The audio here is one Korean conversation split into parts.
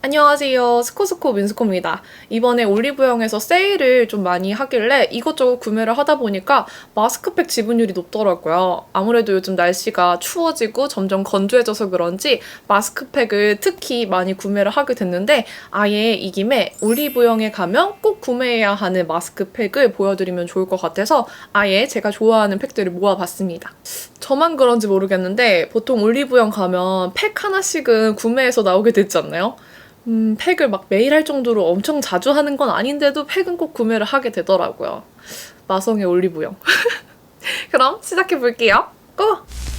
안녕하세요. 스코스코 민스코입니다. 이번에 올리브영에서 세일을 좀 많이 하길래 이것저것 구매를 하다 보니까 마스크팩 지분율이 높더라고요. 아무래도 요즘 날씨가 추워지고 점점 건조해져서 그런지 마스크팩을 특히 많이 구매를 하게 됐는데 아예 이 김에 올리브영에 가면 꼭 구매해야 하는 마스크팩을 보여드리면 좋을 것 같아서 아예 제가 좋아하는 팩들을 모아봤습니다. 저만 그런지 모르겠는데 보통 올리브영 가면 팩 하나씩은 구매해서 나오게 되지 않나요? 음, 팩을 막 매일 할 정도로 엄청 자주 하는 건 아닌데도 팩은 꼭 구매를 하게 되더라고요. 마성의 올리브영. 그럼 시작해 볼게요. 고!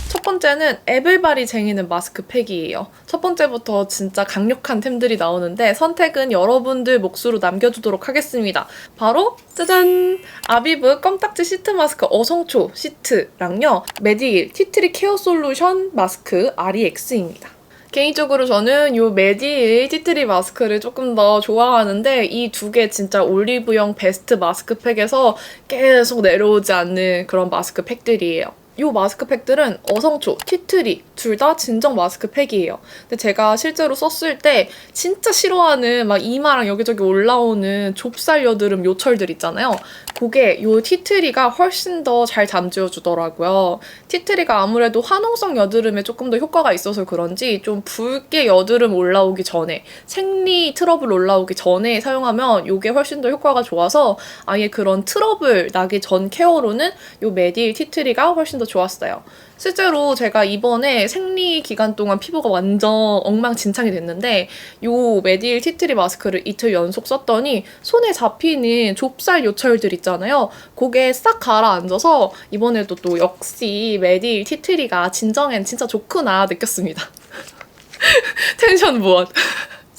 첫 번째는 애블바리 쟁이는 마스크 팩이에요. 첫 번째부터 진짜 강력한 템들이 나오는데 선택은 여러분들 몫으로 남겨두도록 하겠습니다. 바로 짜잔! 아비브 껌딱지 시트 마스크 어성초 시트랑요. 메디일 티트리 케어 솔루션 마스크 REX입니다. 개인적으로 저는 이 메디의 티트리 마스크를 조금 더 좋아하는데 이 두 개 진짜 올리브영 베스트 마스크팩에서 계속 내려오지 않는 그런 마스크팩들이에요. 이 마스크팩들은 어성초, 티트리 둘 다 진정 마스크팩이에요. 근데 제가 실제로 썼을 때 진짜 싫어하는 막 이마랑 여기저기 올라오는 좁쌀 여드름 요철들 있잖아요. 그게 이 티트리가 훨씬 더 잘 잠재워 주더라고요. 티트리가 아무래도 화농성 여드름에 조금 더 효과가 있어서 그런지 좀 붉게 여드름 올라오기 전에 생리 트러블 올라오기 전에 사용하면 이게 훨씬 더 효과가 좋아서 아예 그런 트러블 나기 전 케어로는 이 메디일 티트리가 훨씬 더 좋았어요. 실제로 제가 이번에 생리 기간 동안 피부가 완전 엉망진창이 됐는데 이 메디일 티트리 마스크를 이틀 연속 썼더니 손에 잡히는 좁쌀 요철들 있잖아요. 그게 싹 가라앉아서 이번에도 또 역시 메디일 티트리가 진정엔 진짜 좋구나 느꼈습니다. 텐션 무엇?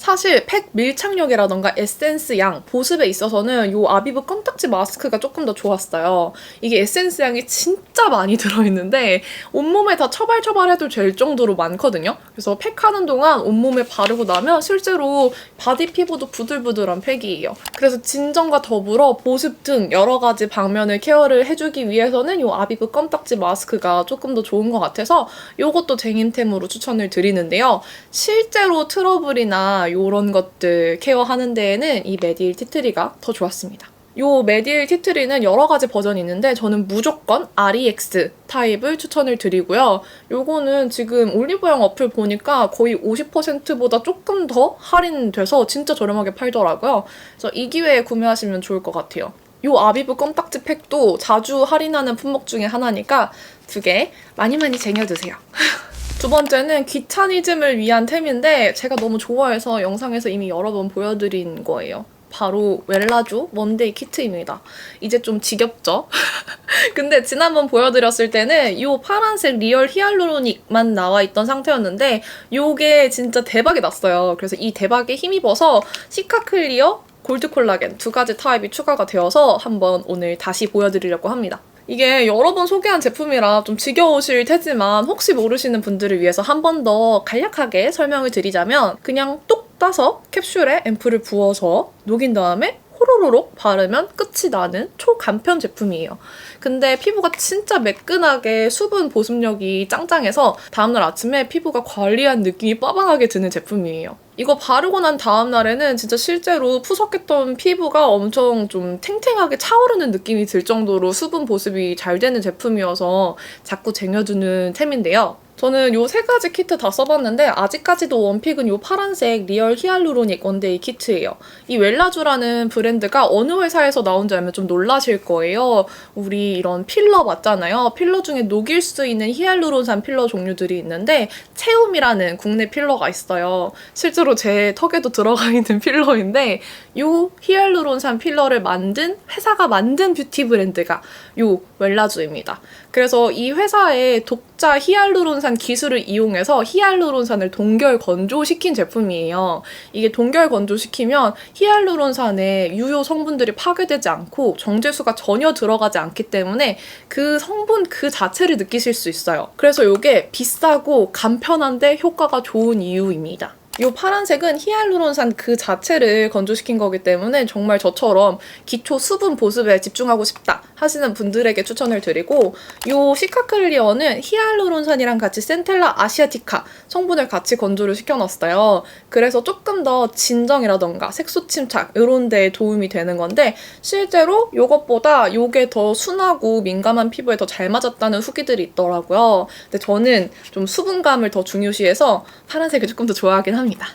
사실 팩 밀착력이라던가 에센스 양, 보습에 있어서는 이 아비브 껌딱지 마스크가 조금 더 좋았어요. 이게 에센스 양이 진짜 많이 들어있는데 온몸에 다 처발처발해도 될 정도로 많거든요. 그래서 팩하는 동안 온몸에 바르고 나면 실제로 바디 피부도 부들부들한 팩이에요. 그래서 진정과 더불어 보습 등 여러 가지 방면을 케어를 해주기 위해서는 이 아비브 껌딱지 마스크가 조금 더 좋은 것 같아서 이것도 쟁임템으로 추천을 드리는데요. 실제로 트러블이나 이런 것들 케어하는 데에는 이 메디일 티트리가 더 좋았습니다. 요 메디일 티트리는 여러 가지 버전이 있는데 저는 무조건 REX 타입을 추천을 드리고요. 요거는 지금 올리브영 어플 보니까 거의 50%보다 조금 더 할인돼서 진짜 저렴하게 팔더라고요. 그래서 이 기회에 구매하시면 좋을 것 같아요. 요 아비브 껌딱지 팩도 자주 할인하는 품목 중에 하나니까 두 개 많이 많이 쟁여두세요. 두 번째는 귀차니즘을 위한 템인데 제가 너무 좋아해서 영상에서 이미 여러 번 보여드린 거예요. 바로 웰라조 원데이 키트입니다. 이제 좀 지겹죠? 근데 지난번 보여드렸을 때는 이 파란색 리얼 히알루로닉만 나와 있던 상태였는데 이게 진짜 대박이 났어요. 그래서 이 대박에 힘입어서 시카 클리어 골드 콜라겐 두 가지 타입이 추가가 되어서 한번 오늘 다시 보여드리려고 합니다. 이게 여러 번 소개한 제품이라 좀 지겨우실 테지만 혹시 모르시는 분들을 위해서 한 번 더 간략하게 설명을 드리자면 그냥 똑 따서 캡슐에 앰플을 부어서 녹인 다음에 호로로록 바르면 끝이 나는 초간편 제품이에요. 근데 피부가 진짜 매끈하게 수분 보습력이 짱짱해서 다음날 아침에 피부가 관리한 느낌이 빠방하게 드는 제품이에요. 이거 바르고 난 다음 날에는 진짜 실제로 푸석했던 피부가 엄청 좀 탱탱하게 차오르는 느낌이 들 정도로 수분 보습이 잘 되는 제품이어서 자꾸 쟁여두는 템인데요. 저는 요 세 가지 키트 다 써봤는데 아직까지도 원픽은 요 파란색 리얼 히알루로닉 원데이 키트예요. 이 웰라주라는 브랜드가 어느 회사에서 나온지 알면 좀 놀라실 거예요. 우리 이런 필러 맞잖아요. 필러 중에 녹일 수 있는 히알루론산 필러 종류들이 있는데 체움이라는 국내 필러가 있어요. 실제로 제 턱에도 들어가 있는 필러인데 요 히알루론산 필러를 만든 회사가 만든 뷰티 브랜드가 요 웰라주입니다. 그래서 이 회사의 독 자 히알루론산 기술을 이용해서 히알루론산을 동결 건조시킨 제품이에요. 이게 동결 건조시키면 히알루론산의 유효 성분들이 파괴되지 않고 정제수가 전혀 들어가지 않기 때문에 그 성분 그 자체를 느끼실 수 있어요. 그래서 이게 비싸고 간편한데 효과가 좋은 이유입니다. 이 파란색은 히알루론산 그 자체를 건조시킨 거기 때문에 정말 저처럼 기초 수분 보습에 집중하고 싶다 하시는 분들에게 추천을 드리고 요 시카클리어는 히알루론산이랑 같이 센텔라 아시아티카 성분을 같이 건조를 시켜놨어요. 그래서 조금 더 진정이라던가 색소 침착 이런 데에 도움이 되는 건데 실제로 요것보다 요게 더 순하고 민감한 피부에 더 잘 맞았다는 후기들이 있더라고요. 근데 저는 좀 수분감을 더 중요시해서 파란색을 조금 더 좋아하긴 합니다.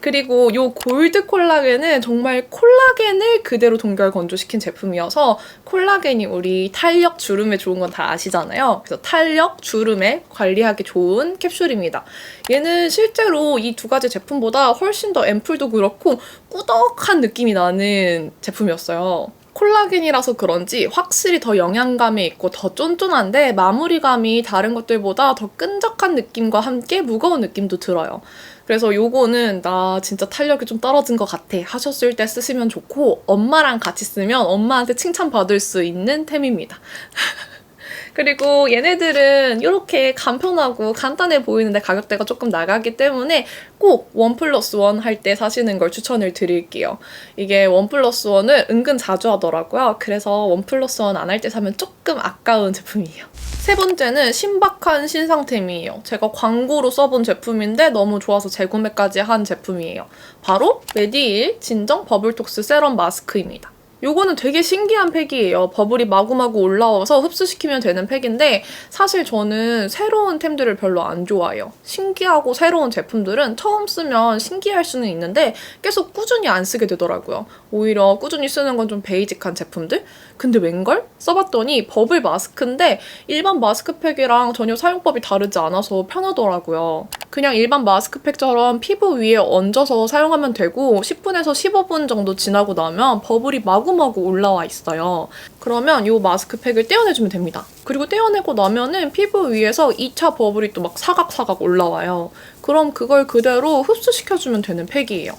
그리고 요 골드 콜라겐은 정말 콜라겐을 그대로 동결 건조시킨 제품이어서 콜라겐이 우리 탄력 주름에 좋은 건 다 아시잖아요. 그래서 탄력 주름에 관리하기 좋은 캡슐입니다. 얘는 실제로 이 두 가지 제품보다 훨씬 더 앰플도 그렇고 꾸덕한 느낌이 나는 제품이었어요. 콜라겐이라서 그런지 확실히 더 영양감이 있고 더 쫀쫀한데 마무리감이 다른 것들보다 더 끈적한 느낌과 함께 무거운 느낌도 들어요. 그래서 요거는 나 진짜 탄력이 좀 떨어진 것 같아 하셨을 때 쓰시면 좋고 엄마랑 같이 쓰면 엄마한테 칭찬받을 수 있는 템입니다. 그리고 얘네들은 이렇게 간편하고 간단해 보이는데 가격대가 조금 나가기 때문에 꼭 원 플러스 원 할 때 사시는 걸 추천을 드릴게요. 이게 원 플러스 원을 은근 자주 하더라고요. 그래서 원 플러스 원 안 할 때 사면 조금 아까운 제품이에요. 세 번째는 신박한 신상템이에요. 제가 광고로 써본 제품인데 너무 좋아서 재구매까지 한 제품이에요. 바로 메디일 진정 버블톡스 세럼 마스크입니다. 요거는 되게 신기한 팩이에요. 버블이 마구마구 올라와서 흡수시키면 되는 팩인데 사실 저는 새로운 템들을 별로 안 좋아해요. 신기하고 새로운 제품들은 처음 쓰면 신기할 수는 있는데 계속 꾸준히 안 쓰게 되더라고요. 오히려 꾸준히 쓰는 건 좀 베이직한 제품들? 근데 웬걸? 써봤더니 버블 마스크인데 일반 마스크팩이랑 전혀 사용법이 다르지 않아서 편하더라고요. 그냥 일반 마스크팩처럼 피부 위에 얹어서 사용하면 되고 10분에서 15분 정도 지나고 나면 버블이 마구 마구 올라와 있어요. 그러면 이 마스크팩을 떼어내주면 됩니다. 그리고 떼어내고 나면은 피부 위에서 2차 버블이 또 막 사각사각 올라와요. 그럼 그걸 그대로 흡수시켜주면 되는 팩이에요.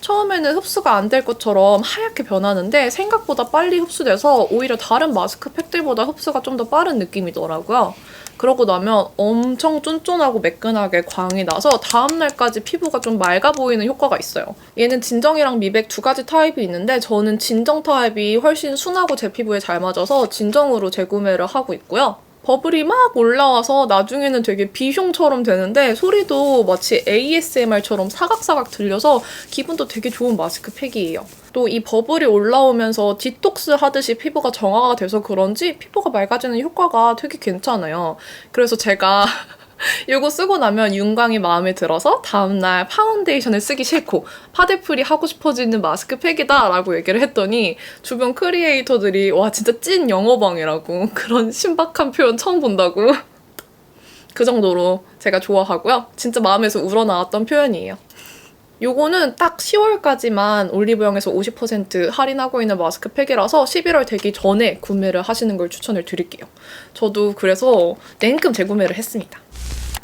처음에는 흡수가 안 될 것처럼 하얗게 변하는데 생각보다 빨리 흡수돼서 오히려 다른 마스크팩들보다 흡수가 좀 더 빠른 느낌이더라고요. 그러고 나면 엄청 쫀쫀하고 매끈하게 광이 나서 다음날까지 피부가 좀 맑아 보이는 효과가 있어요. 얘는 진정이랑 미백 두 가지 타입이 있는데 저는 진정 타입이 훨씬 순하고 제 피부에 잘 맞아서 진정으로 재구매를 하고 있고요. 버블이 막 올라와서 나중에는 되게 비숑처럼 되는데 소리도 마치 ASMR처럼 사각사각 들려서 기분도 되게 좋은 마스크팩이에요. 또 이 버블이 올라오면서 디톡스 하듯이 피부가 정화가 돼서 그런지 피부가 맑아지는 효과가 되게 괜찮아요. 그래서 제가 이거 쓰고 나면 윤광이 마음에 들어서 다음날 파운데이션을 쓰기 싫고 파데프리 하고 싶어지는 마스크팩이다 라고 얘기를 했더니 주변 크리에이터들이 와 진짜 찐 영어방이라고 그런 신박한 표현 처음 본다고 그 정도로 제가 좋아하고요. 진짜 마음에서 우러나왔던 표현이에요. 요거는 딱 10월까지만 올리브영에서 50% 할인하고 있는 마스크팩이라서 11월 되기 전에 구매를 하시는 걸 추천을 드릴게요. 저도 그래서 냉큼 재구매를 했습니다.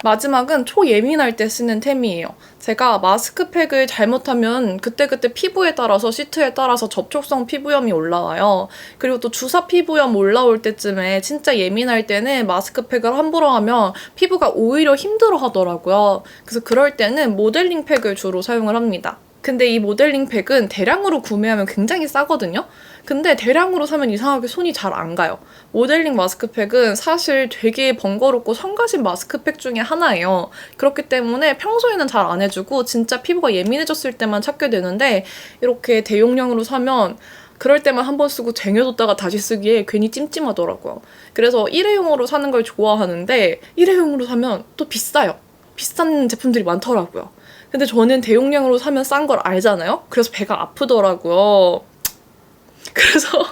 마지막은 초예민할 때 쓰는 템이에요. 제가 마스크팩을 잘못하면 그때그때 피부에 따라서 시트에 따라서 접촉성 피부염이 올라와요. 그리고 또 주사 피부염 올라올 때쯤에 진짜 예민할 때는 마스크팩을 함부로 하면 피부가 오히려 힘들어 하더라고요. 그래서 그럴 때는 모델링 팩을 주로 사용을 합니다. 근데 이 모델링 팩은 대량으로 구매하면 굉장히 싸거든요? 근데 대량으로 사면 이상하게 손이 잘 안 가요. 모델링 마스크팩은 사실 되게 번거롭고 성가신 마스크팩 중에 하나예요. 그렇기 때문에 평소에는 잘 안 해주고 진짜 피부가 예민해졌을 때만 찾게 되는데 이렇게 대용량으로 사면 그럴 때만 한 번 쓰고 쟁여뒀다가 다시 쓰기에 괜히 찜찜하더라고요. 그래서 일회용으로 사는 걸 좋아하는데 일회용으로 사면 또 비싸요. 비싼 제품들이 많더라고요. 근데 저는 대용량으로 사면 싼 걸 알잖아요? 그래서 배가 아프더라고요. 그래서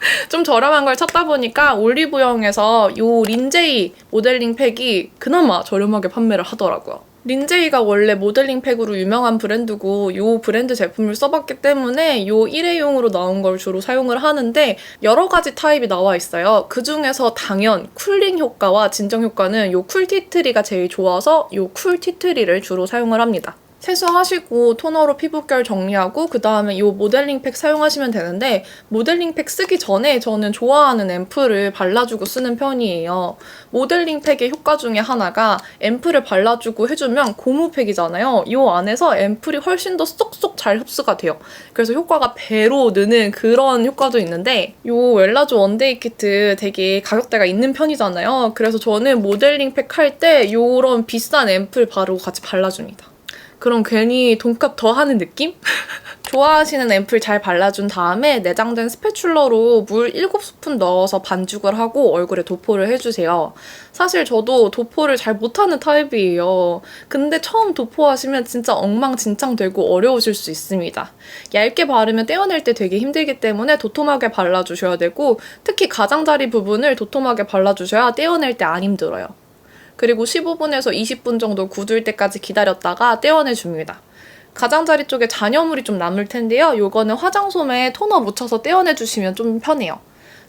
좀 저렴한 걸 찾다 보니까 올리브영에서 요 린제이 모델링 팩이 그나마 저렴하게 판매를 하더라고요. 린제이가 원래 모델링 팩으로 유명한 브랜드고 요 브랜드 제품을 써봤기 때문에 요 일회용으로 나온 걸 주로 사용을 하는데 여러 가지 타입이 나와 있어요. 그 중에서 당연 쿨링 효과와 진정 효과는 요 쿨티트리가 제일 좋아서 요 쿨티트리를 주로 사용을 합니다. 세수하시고 토너로 피부결 정리하고 그 다음에 이 모델링 팩 사용하시면 되는데 모델링 팩 쓰기 전에 저는 좋아하는 앰플을 발라주고 쓰는 편이에요. 모델링 팩의 효과 중에 하나가 앰플을 발라주고 해주면 고무팩이잖아요. 이 안에서 앰플이 훨씬 더 쏙쏙 잘 흡수가 돼요. 그래서 효과가 배로 느는 그런 효과도 있는데 이 웰라조 원데이 키트 되게 가격대가 있는 편이잖아요. 그래서 저는 모델링 팩 할 때 이런 비싼 앰플 바르고 같이 발라줍니다. 그럼 괜히 돈값 더 하는 느낌? 좋아하시는 앰플 잘 발라준 다음에 내장된 스패츌러로 물 7스푼 넣어서 반죽을 하고 얼굴에 도포를 해주세요. 사실 저도 도포를 잘 못하는 타입이에요. 근데 처음 도포하시면 진짜 엉망진창 되고 어려우실 수 있습니다. 얇게 바르면 떼어낼 때 되게 힘들기 때문에 도톰하게 발라주셔야 되고 특히 가장자리 부분을 도톰하게 발라주셔야 떼어낼 때 안 힘들어요. 그리고 15분에서 20분 정도 굳을 때까지 기다렸다가 떼어내 줍니다. 가장자리 쪽에 잔여물이 좀 남을 텐데요. 요거는 화장솜에 토너 묻혀서 떼어내 주시면 좀 편해요.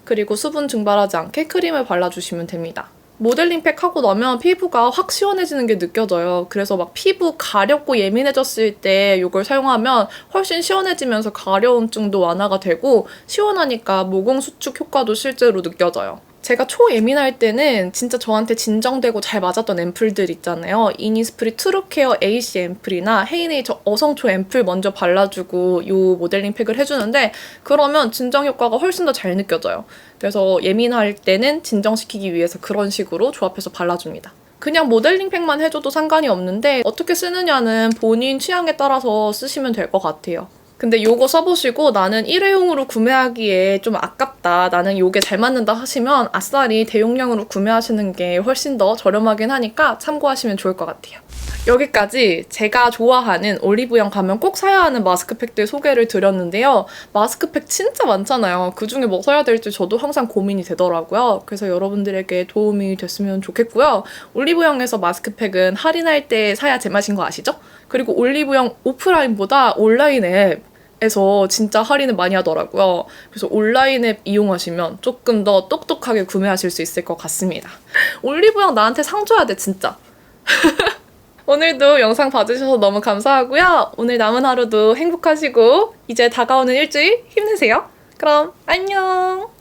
그리고 수분 증발하지 않게 크림을 발라주시면 됩니다. 모델링 팩 하고 나면 피부가 확 시원해지는 게 느껴져요. 그래서 막 피부 가렵고 예민해졌을 때 이걸 사용하면 훨씬 시원해지면서 가려움증도 완화가 되고 시원하니까 모공 수축 효과도 실제로 느껴져요. 제가 초예민할 때는 진짜 저한테 진정되고 잘 맞았던 앰플들 있잖아요. 이니스프리 트루케어 AC 앰플이나 헤이네이처 어성초 앰플 먼저 발라주고 이 모델링 팩을 해주는데 그러면 진정 효과가 훨씬 더 잘 느껴져요. 그래서 예민할 때는 진정시키기 위해서 그런 식으로 조합해서 발라줍니다. 그냥 모델링 팩만 해줘도 상관이 없는데 어떻게 쓰느냐는 본인 취향에 따라서 쓰시면 될 것 같아요. 근데 요거 써보시고 나는 일회용으로 구매하기에 좀 아깝다. 나는 요게 잘 맞는다 하시면 아싸리 대용량으로 구매하시는 게 훨씬 더 저렴하긴 하니까 참고하시면 좋을 것 같아요. 여기까지 제가 좋아하는 올리브영 가면 꼭 사야 하는 마스크팩들 소개를 드렸는데요. 마스크팩 진짜 많잖아요. 그 중에 뭐 써야 될지 저도 항상 고민이 되더라고요. 그래서 여러분들에게 도움이 됐으면 좋겠고요. 올리브영에서 마스크팩은 할인할 때 사야 제맛인 거 아시죠? 그리고 올리브영 오프라인보다 온라인 앱 에서 진짜 할인을 많이 하더라고요. 그래서 온라인 앱 이용하시면 조금 더 똑똑하게 구매하실 수 있을 것 같습니다. 올리브영 나한테 상 줘야 돼, 진짜. 오늘도 영상 봐주셔서 너무 감사하고요. 오늘 남은 하루도 행복하시고 이제 다가오는 일주일 힘내세요. 그럼 안녕.